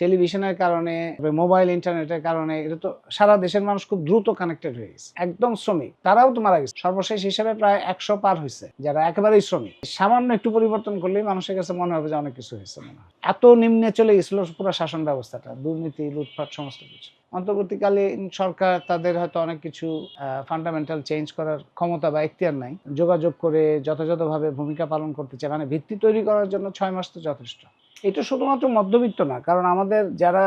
টেলিভিশনের কারণে মোবাইল, ইন্টারনেটের কারণে, এটা তো সারা দেশের মানুষ খুব দ্রুত কানেক্টেড হয়ে গেছে। একদম শ্রমিক, তারাও তো মারা গেছে। সর্বশেষ হিসাবে প্রায় একশো পার হয়েছে, যারা একেবারেই শ্রমিক। সামান্য একটু পরিবর্তন করলেই মানুষের কাছে মনে হবে যে অনেক কিছু হয়েছে মনে হয়। এত নিম্নে চলে গেছিল পুরো শাসন ব্যবস্থাটা, দুর্নীতি, লুটপাট, সমস্ত কিছু। অন্তর্বর্তীকালীন সরকার তাদের হয়তো অনেক কিছু ফান্ডামেন্টাল চেঞ্জ করার ক্ষমতা বা এখতিয়ার নাই। যোগাযোগ করে যথাযথভাবে ভূমিকা পালন করতে চায় মানে ভিত্তি তৈরি করার জন্য ছয় মাস তো যথেষ্ট। এটা শুধুমাত্র মধ্যবিত্ত না, কারণ আমাদের যারা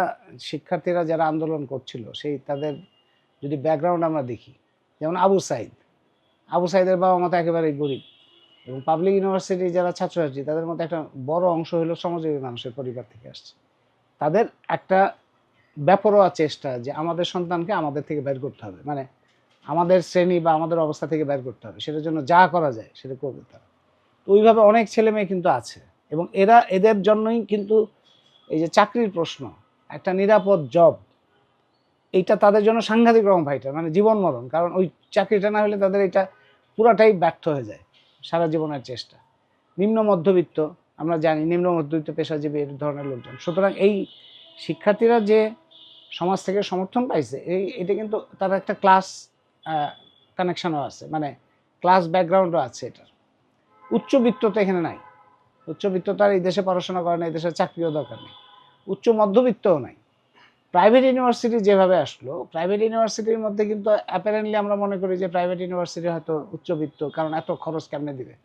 শিক্ষার্থীরা যারা আন্দোলন করছিল, সেই তাদের যদি ব্যাকগ্রাউন্ড আমরা দেখি, যেমন আবু সাইদ। আবু সাইদের বাবা মতো একেবারেই গরিব এবং পাবলিক ইউনিভার্সিটি যারা ছাত্রছাত্রী, তাদের মধ্যে একটা বড় অংশ হলো শ্রমজীবী মানুষের পরিবার থেকে আসছে। তাদের একটা ব্যাপরোয়া চেষ্টা যে আমাদের সন্তানকে আমাদের থেকে বের করতে হবে। মানে আমাদের শ্রেণি বা আমাদের অবস্থা থেকে বের করতে হবে। সেটার জন্য যা করা যায় সেটা করবে তারা। তো ওইভাবে অনেক ছেলে মেয়ে কিন্তু আছে এবং এরা এদের জন্যই কিন্তু এই যে চাকরির প্রশ্ন, একটা নিরাপদ জব এইটা তাদের জন্য সাংঘাতিক রকম ভাইটা মানে জীবন মরণ। কারণ ওই চাকরিটা না হলে তাদের এটা পুরাটাই ব্যর্থ হয়ে যায় সারা জীবনের চেষ্টা। নিম্ন মধ্যবিত্ত, আমরা জানি নিম্ন মধ্যবিত্ত পেশাজীবী এই ধরনের লোকজন। সুতরাং এই শিক্ষার্থীরা যে সমাজ থেকে সমর্থন পাইছে, এই, এটা কিন্তু তার একটা ক্লাস কানেকশনও আছে মানে ক্লাস ব্যাকগ্রাউন্ডও আছে এটার। উচ্চবিত্ত তো এখানে নাই। উচ্চবিত্ত তার এই দেশে পড়াশোনা করে না, এই দেশের চাকরিও দরকার নেই। উচ্চ মধ্যবিত্তও নাই। প্রাইভেট ইউনিভার্সিটি যেভাবে আসলো প্রাইভেট ইউনিভার্সিটির মধ্যে কিন্তু অ্যাপারেন্টলি আমরা মনে করি যে প্রাইভেট ইউনিভার্সিটি হয়তো উচ্চবিত্ত কারণ এত খরচ কেমনে দিবে?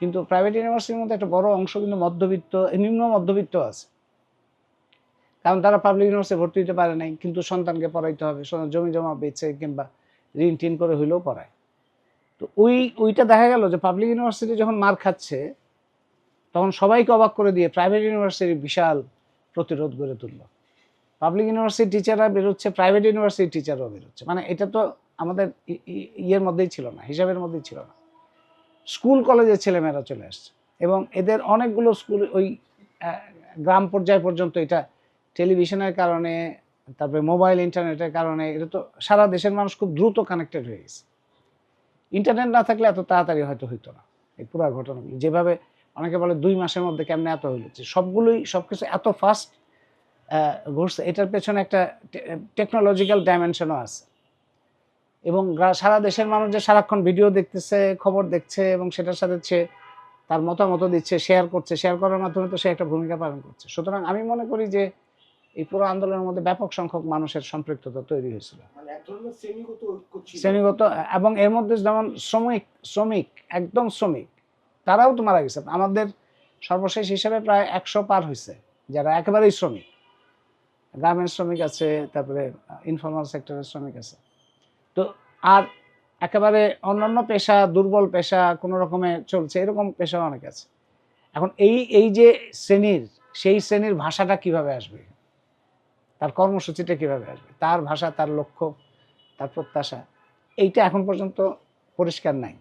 কিন্তু প্রাইভেট ইউনিভার্সিটির মধ্যে একটা বড় অংশ কিন্তু মধ্যবিত্ত, নিম্ন মধ্যবিত্ত আছে। কারণ তারা পাবলিক ইউনিভার্সিটি ভর্তি হতে পারে নাই, কিন্তু সন্তানকে পড়াইতে হবে জমি জমা বেচে কিংবা ঋণ টিন করে হইলেও পড়ায়। তো ওই, ওইটা দেখা গেল যে পাবলিক ইউনিভার্সিটি যখন মার খাচ্ছে, তখন সবাইকে অবাক করে দিয়ে প্রাইভেট ইউনিভার্সিটি বিশাল প্রতিরোধ গড়ে তুললো। পাবলিক ইউনিভার্সিটির টিচাররা বেরোচ্ছে প্রাইভেট ইউনিভার্সিটির টিচাররাও বেরোচ্ছে। মানে এটা তো আমাদের ইয়ের মধ্যেই ছিল না, হিসাবের মধ্যেই ছিল না। স্কুল কলেজের ছেলেমেয়েরা চলে আসছে। এবং এদের অনেকগুলো স্কুল ওই গ্রাম পর্যায় পর্যন্ত এটা টেলিভিশনের কারণে, তারপরে মোবাইল, ইন্টারনেটের কারণে, এটা তো সারা দেশের মানুষ খুব দ্রুত কানেক্টেড হয়ে গেছে। ইন্টারনেট না থাকলে এত তাড়াতাড়ি হয়তো হইতো না, এই পুরো ঘটনাগুলো যেভাবে অনেকে বলে দুই মাসের মধ্যে কেমনে এত হইল সবগুলোই সব কিছু এত ফাস্ট ঘুরছে, এটার পেছনে একটা টেকনোলজিক্যাল ডাইমেনশনও আছে। এবং সারা দেশের মানুষ যে সারাক্ষণ ভিডিও দেখতেছে, খবর দেখছে, এবং সেটার সাথে সে তার মতামত দিচ্ছে শেয়ার করছে শেয়ার করার মাধ্যমে তো সে একটা ভূমিকা পালন করছে। সুতরাং আমি মনে করি যে এই পুরো আন্দোলনের মধ্যে ব্যাপক সংখ্যক মানুষের সম্পৃক্ততা তৈরি হয়েছিল। মানে শ্রেণীগত এবং এর মধ্যে যেমন শ্রমিক শ্রমিক একদম শ্রমিক তারাও তো মারা গেছে। আমাদের সর্বশেষ হিসাবে প্রায় একশো পার হয়েছে যারা একেবারেই শ্রমিক। গার্মেন্টস শ্রমিক আছে তারপরে ইনফর্মাল সেক্টরের শ্রমিক আছে। তো আর একেবারে অন্যান্য পেশা দুর্বল পেশা কোনো রকমে চলছে এরকম পেশা অনেক আছে। এখন এই এই যে শ্রেণির সেই শ্রেণির ভাষাটা কীভাবে আসবে? তার কর্মসূচিটা কীভাবে আসবে? তার ভাষা, তার লক্ষ্য, তার প্রত্যাশা, এইটা এখন পর্যন্ত পরিষ্কার নাই।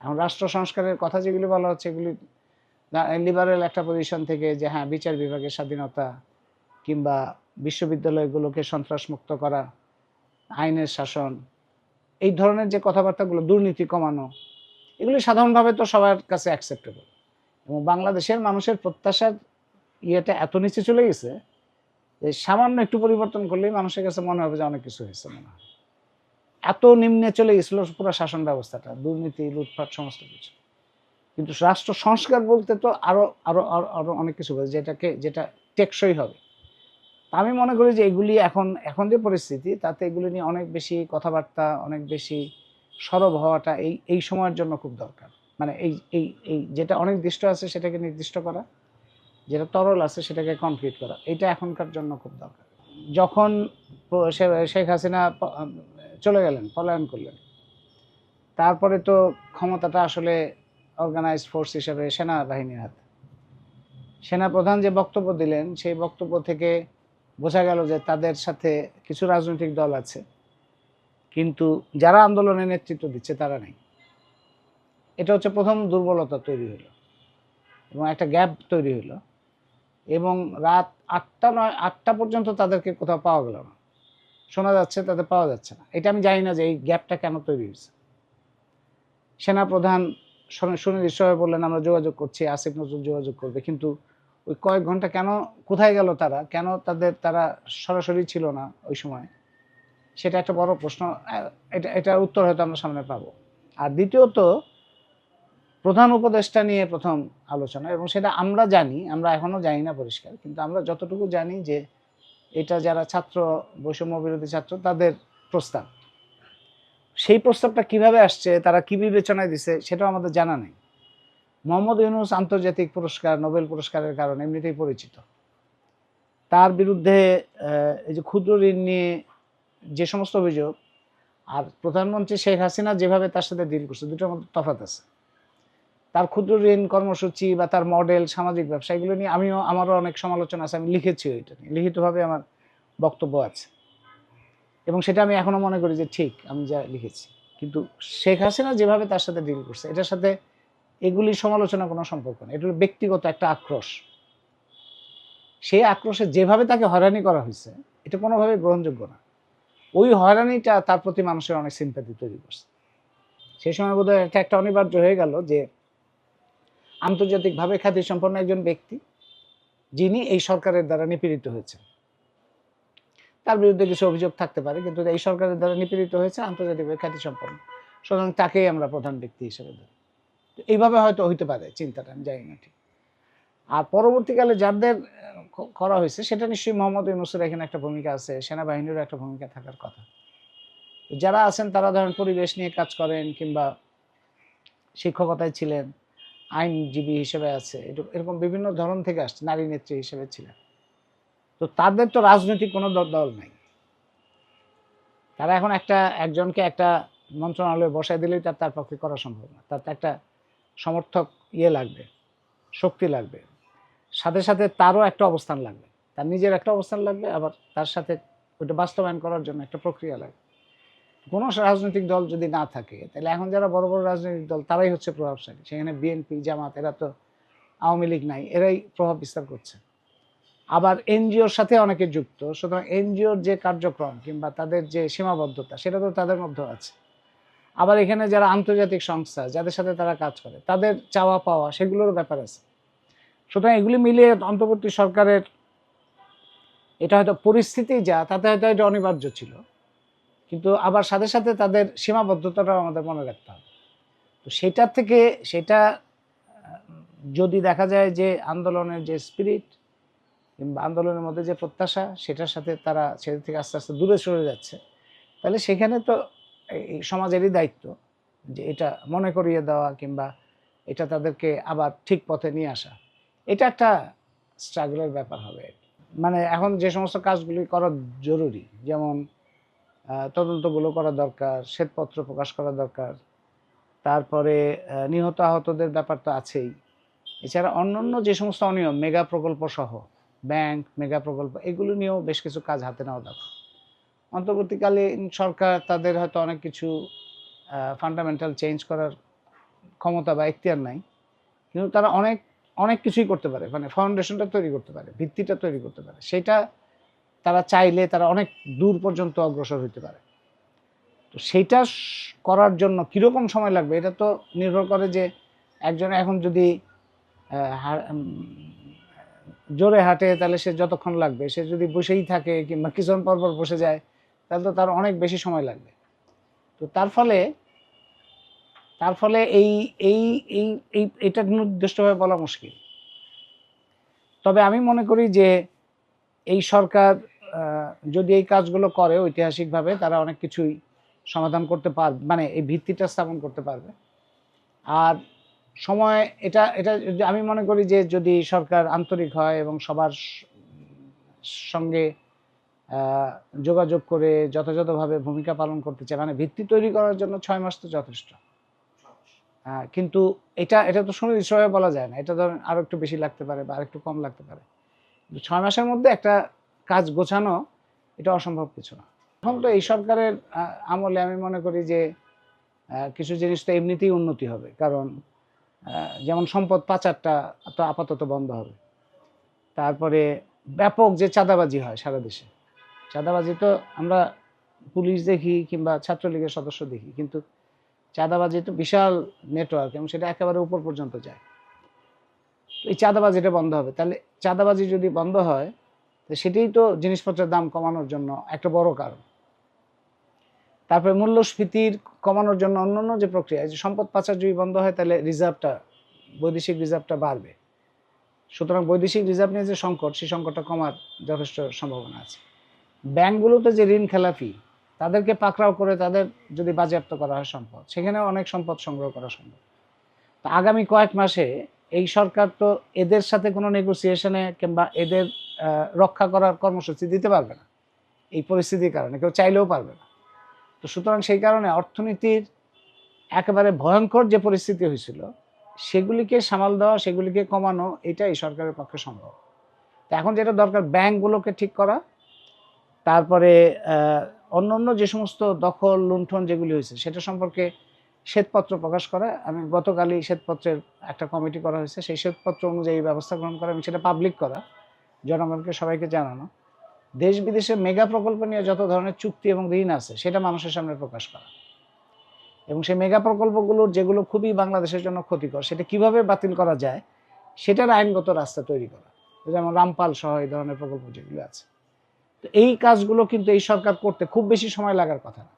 এখন রাষ্ট্র সংস্কারের কথা যেগুলি বলা হচ্ছে, এগুলি লিবারেল একটা পজিশন থেকে যে হ্যাঁ বিচার বিভাগের স্বাধীনতা কিংবা বিশ্ববিদ্যালয়গুলোকে সন্ত্রাসমুক্ত করা, আইনের শাসন, এই ধরনের যে কথাবার্তাগুলো, দুর্নীতি কমানো, এগুলি সাধারণভাবে তো সবার কাছে অ্যাকসেপ্টেবল এবং বাংলাদেশের মানুষের প্রত্যাশার ইয়েটা এত নিচে চলে গেছে যে সামান্য একটু পরিবর্তন করলেই মানুষের কাছে মনে হবে যে অনেক কিছু হয়েছে মনে হয়। এত নিম্নে চলে গেছিল পুরো শাসন ব্যবস্থাটা, দুর্নীতি, লুটপাট, সমস্ত কিছু। কিন্তু রাষ্ট্র সংস্কার বলতে তো আরও আরও, আরো- আরও অনেক কিছু বলে, যেটাকে, যেটা টেকসই হবে। আমি মনে করি যে এগুলি এখন এখন যে পরিস্থিতি, তাতে এগুলি নিয়ে অনেক বেশি কথাবার্তা, অনেক বেশি সরব হওয়াটা এই এই সময়ের জন্য খুব দরকার। মানে এই এই এই যেটা অনেক আছে সেটাকে নির্দিষ্ট করা। যেটা তরল আছে সেটাকে কমপ্লিট করা। এটা এখনকার জন্য খুব দরকার। যখন শেখ হাসিনা চলে গেলেন, পলায়ন করলেন, তারপরে তো ক্ষমতাটা আসলে অর্গানাইজড ফোর্স হিসেবে সেনাবাহিনীর হাতে। সেনাপ্রধান যে বক্তব্য দিলেন, সেই বক্তব্য থেকে বোঝা গেল যে তাদের সাথে কিছু রাজনৈতিক দল আছে, কিন্তু যারা আন্দোলনের নেতৃত্ব দিচ্ছে তারা নেই। এটা হচ্ছে প্রথম দুর্বলতা তৈরি হলো এবং একটা গ্যাপ তৈরি হলো। এবং রাত আটটা নয়, আটটা পর্যন্ত তাদেরকে কোথাও পাওয়া গেল না। শোনা যাচ্ছে তাদের পাওয়া যাচ্ছে না। এটা আমি জানি না যে এই গ্যাপটা কেন তৈরি হয়েছে। সেনাপ্রধান শুনে- সুনির্দিষ্টভাবে বললেন, আমরা যোগাযোগ করছি, আসিফ নজরুল যোগাযোগ করবে। কিন্তু ওই কয়েক ঘণ্টা কেন, কোথায় গেল তারা? কেন তাদের, তারা সরাসরি ছিল না ওই সময়? সেটা একটা বড় প্রশ্ন। এটা এটার উত্তর হয়তো আমরা সামনে পাবো। আর দ্বিতীয়ত প্রধান উপদেষ্টা নিয়ে প্রথম আলোচনা, এবং সেটা আমরা জানি, আমরা এখনও জানি না পরিষ্কার, কিন্তু আমরা যতটুকু জানি যে এটা যারা ছাত্র, বৈষম্য বিরোধী ছাত্র, তাদের প্রস্তাব। সেই প্রস্তাবটা কীভাবে আসছে, তারা কি বিবেচনায় দিছে, সেটাও আমাদের জানা নেই। মোহাম্মদ ইউনুস আন্তর্জাতিক পুরস্কার, নোবেল পুরস্কারের কারণে এমনিতেই পরিচিত। তার বিরুদ্ধে এই যে ক্ষুদ্র ঋণ নিয়ে যে সমস্ত অভিযোগ, আর প্রধানমন্ত্রী শেখ হাসিনা যেভাবে তার সাথে ডিল করছে, দুটোর মধ্যে তফাৎ আছে। তার ক্ষুদ্র ঋণ কর্মসূচি বা তার মডেল সামাজিক ব্যবসা, এগুলো নিয়ে আমিও, আমারও অনেক সমালোচনা আছে, আমি লিখেছি ওইটা নিয়ে। লিখিতভাবে আমার বক্তব্য আছে। এবং সেটা আমি এখনও মনে করি যে ঠিক, আমি যা লিখেছি। কিন্তু শেখ হাসিনা যেভাবে তার সাথে ডিল করছে, এটার সাথে এগুলি সমালোচনা কোনো সম্পর্ক নেই। এটা ব্যক্তিগত একটা আক্রোশ। সেই আক্রোশে যেভাবে তাকে হয়রানি করা হয়েছে, এটা কোনোভাবে গ্রহণযোগ্য না। ওই হয়রানিটা তার প্রতি মানুষের অনেক সিম্পাতি তৈরি করছে। সেই সময় বোধহয় এটা একটা অনিবার্য হয়ে গেল যে আন্তর্জাতিকভাবে খ্যাতিসম্পন্ন একজন ব্যক্তি, যিনি এই সরকারের দ্বারা নিপীড়িত হয়েছেন। তার বিরুদ্ধে কিছু অভিযোগ থাকতে পারে, কিন্তু এই সরকারের দ্বারা নিপীড়িত হয়েছে, আন্তর্জাতিকভাবে খ্যাতিসম্পন্ন। সুতরাং তাকেই আমরা প্রধান ব্যক্তি হিসেবে ধরি। এইভাবে হয়তো হইতে পারে, চিন্তাটা, আমি জানি না ঠিক। আর পরবর্তীকালে যাদের করা হয়েছে, সেটা নিশ্চয়ই মোহাম্মদ ইউনুসের এখানে একটা ভূমিকা আছে, সেনাবাহিনীরও একটা ভূমিকা থাকার কথা। যারা আছেন, তারা ধরেন পরিবেশ নিয়ে কাজ করেন, কিংবা শিক্ষকতায় ছিলেন আইনজীবী হিসেবে আছে, এরকম- বিভিন্ন ধরন থেকে আসছে, নারী নেত্রী হিসেবে ছিলেন। তো তাদের তো রাজনৈতিক কোনো দল নাই। তারা এখন একটা, একজনকে একটা মন্ত্রণালয়ে বসায় দিলেই তার তার পক্ষে করা সম্ভব না। তার একটা সমর্থক ইয়ে লাগবে, শক্তি লাগবে। সাথে সাথে তারও একটা অবস্থান লাগবে। তার নিজের একটা অবস্থান লাগবে, আবার তার সাথে ওইটা বাস্তবায়ন করার জন্য একটা প্রক্রিয়া লাগবে। কোনো রাজনৈতিক দল যদি না থাকে, তাহলে এখন যারা বড় বড় রাজনৈতিক দল, তারাই হচ্ছে প্রভাবশালী। সেখানে বিএনপি জামাত, এরা তো আওয়ামী লীগ নাই, এরাই প্রভাব বিস্তার করছে। আবার এনজিওর সাথে অনেকে যুক্ত, সুতরাং এনজিওর যে কার্যক্রম কিংবা তাদের যে সীমাবদ্ধতা, সেটা তো তাদের মধ্যে আছে। আবার এখানে যারা আন্তর্জাতিক সংস্থা, যাদের সাথে তারা কাজ করে, তাদের চাওয়া পাওয়া, সেগুলোর ব্যাপার আছে। সুতরাং এগুলি মিলিয়ে অন্তর্বর্তী সরকারের, এটা হয়তো পরিস্থিতি যা, তাতে হয়তো এটা অনিবার্য ছিল। কিন্তু আবার সাথে সাথে তাদের সীমাবদ্ধতাটাও আমাদের মনে রাখতে হবে। তো সেটার থেকে সেটা, যদি দেখা যায় যে আন্দোলনের যে স্পিরিট কিংবা আন্দোলনের মধ্যে যে প্রত্যাশা, সেটার সাথে তারা সেটা থেকে আস্তে আস্তে দূরে সরে যাচ্ছে, তাহলে সেখানে তো এই- সমাজেরই দায়িত্ব যে এটা মনে করিয়ে দেওয়া কিংবা এটা তাদেরকে আবার ঠিক পথে নিয়ে আসা। এটা একটা স্ট্রাগলের ব্যাপার হবে। মানে এখন যে সমস্ত কাজগুলি করা জরুরি, যেমন তদন্তগুলো করা দরকার, শ্বেতপত্র প্রকাশ করা দরকার। তারপরে নিহত আহতদের ব্যাপার তো আছেই। এছাড়া অন্যান্য যে সমস্ত অনিয়ম, মেগা প্রকল্প সহ, ব্যাংক, মেগা প্রকল্প, এগুলো নিয়েও বেশ কিছু কাজ হাতে নেওয়া দরকার। অন্তর্বর্তীকালীন সরকার তাদের হয়তো অনেক কিছু ফান্ডামেন্টাল চেঞ্জ করার ক্ষমতা বা এখতিয়ার নাই। কিন্তু তারা অনেক অনেক কিছুই করতে পারে। মানে ফাউন্ডেশনটা তৈরি করতে পারে, ভিত্তিটা তৈরি করতে পারে। সেটা তারা চাইলে তারা অনেক দূর পর্যন্ত অগ্রসর হতে পারে। তো সেইটা করার জন্য কীরকম সময় লাগবে? এটা তো নির্ভর করে যে একজন এখন যদি জোরে হাঁটে তাহলে সে যতক্ষণ লাগবে, সে যদি বসেই থাকে কিংবা কিছুক্ষণ পর পর বসে যায়, তাহলে তো তার অনেক বেশি সময় লাগবে। তো তার ফলে তার ফলে এই এই এই এই, এটা নির্দিষ্টভাবে বলা মুশকিল। তবে আমি মনে করি যে এই সরকার যদি এই কাজগুলো করে ঐতিহাসিকভাবে তারা অনেক কিছুই সমাধান করতে পারবে মানে এই ভিত্তিটা স্থাপন করতে পারবে। আর সময় এটা এটা আমি মনে করি যে যদি সরকার আন্তরিক হয় এবং সবার সঙ্গে যোগাযোগ করে যথাযথভাবে ভূমিকা পালন করতে চায় মানে ভিত্তি তৈরি করার জন্য ছয় মাস তো যথেষ্ট। আহ, কিন্তু এটা এটা তো সুনির্দিষ্টভাবে বলা যায় না। এটা ধরেন আরও একটু বেশি লাগতে পারে বা আরেকটু কম লাগতে পারে। ছয় মাসের মধ্যে একটা কাজ গোছানো, এটা অসম্ভব কিছু না। এখন তো এই সরকারের আমলে আমি মনে করি যে কিছু জিনিস তো এমনিতেই উন্নতি হবে। কারণ যেমন সম্পদ পাচারটা তো আপাতত বন্ধ হবে। তারপরে ব্যাপক যে চাঁদাবাজি হয় সারা দেশে, চাঁদাবাজি তো আমরা পুলিশ দেখি কিংবা ছাত্রলীগের সদস্য দেখি, কিন্তু চাঁদাবাজি তো বিশাল নেটওয়ার্ক এবং সেটা একেবারে উপর পর্যন্ত যায়। এই চাঁদাবাজিটা বন্ধ হবে। তাহলে চাঁদাবাজি যদি বন্ধ হয় তো সেটাই তো জিনিসপত্রের দাম কমানোর জন্য একটা বড় কারণ। তারপরে মূল্যস্ফীতির কমানোর জন্য অন্যান্য যে প্রক্রিয়া যে সম্পদ পাচার যদি বন্ধ হয়, তাহলে রিজার্ভটা, বৈদেশিক রিজার্ভটা বাড়বে। সুতরাং বৈদেশিক রিজার্ভ নিয়ে যে সংকট, সেই সংকটটা কমার যথেষ্ট সম্ভাবনা আছে। ব্যাংকগুলোতে যে ঋণ খেলাফি তাদেরকে পাকড়াও করে তাদের যদি বাজেয়াপ্ত করা হয় সম্পদ, সেখানে অনেক সম্পদ সংগ্রহ করা সম্ভব। তো আগামী কয়েক মাসে এই সরকার তো এদের সাথে কোনো নেগোসিয়েশনে কিংবা এদের রক্ষা করার কর্মসূচি দিতে পারবে না। এই পরিস্থিতির কারণে কেউ চাইলেও পারবে না। তো সুতরাং সেই কারণে অর্থনীতির একেবারে ভয়ঙ্কর যে পরিস্থিতি হয়েছিল, সেগুলিকে সামাল দেওয়া, সেগুলিকে কমানো এটা এই সরকারের পক্ষে সম্ভব। তো এখন যেটা দরকার, ব্যাংকগুলোকে ঠিক করা, তারপরে অন্য অন্য যে সমস্ত দখল, লুণ্ঠন যেগুলি হয়েছে, সেটা সম্পর্কে শ্বেতপত্র প্রকাশ করা। আমি গতকালই শ্বেতপত্রের একটা কমিটি করা হয়েছে, সেই শ্বেতপত্র অনুযায়ী ব্যবস্থা গ্রহণ করা এবং সেটা পাবলিক করা। জনগণকে সবাইকে জানানো। দেশ বিদেশে মেগা প্রকল্প নিয়ে যত ধরনের চুক্তি এবং ঋণ আছে, সেটা মানুষের সামনে প্রকাশ করা। এবং সেই মেগা প্রকল্পগুলোর যেগুলো খুবই বাংলাদেশের জন্য ক্ষতিকর, সেটা কীভাবে বাতিল করা যায়, সেটার আইনগত রাস্তা তৈরি করা। যেমন রামপাল সহ এই ধরনের প্রকল্প যেগুলো আছে। তো এই কাজগুলো কিন্তু এই সরকার করতে খুব বেশি সময় লাগার কথা না।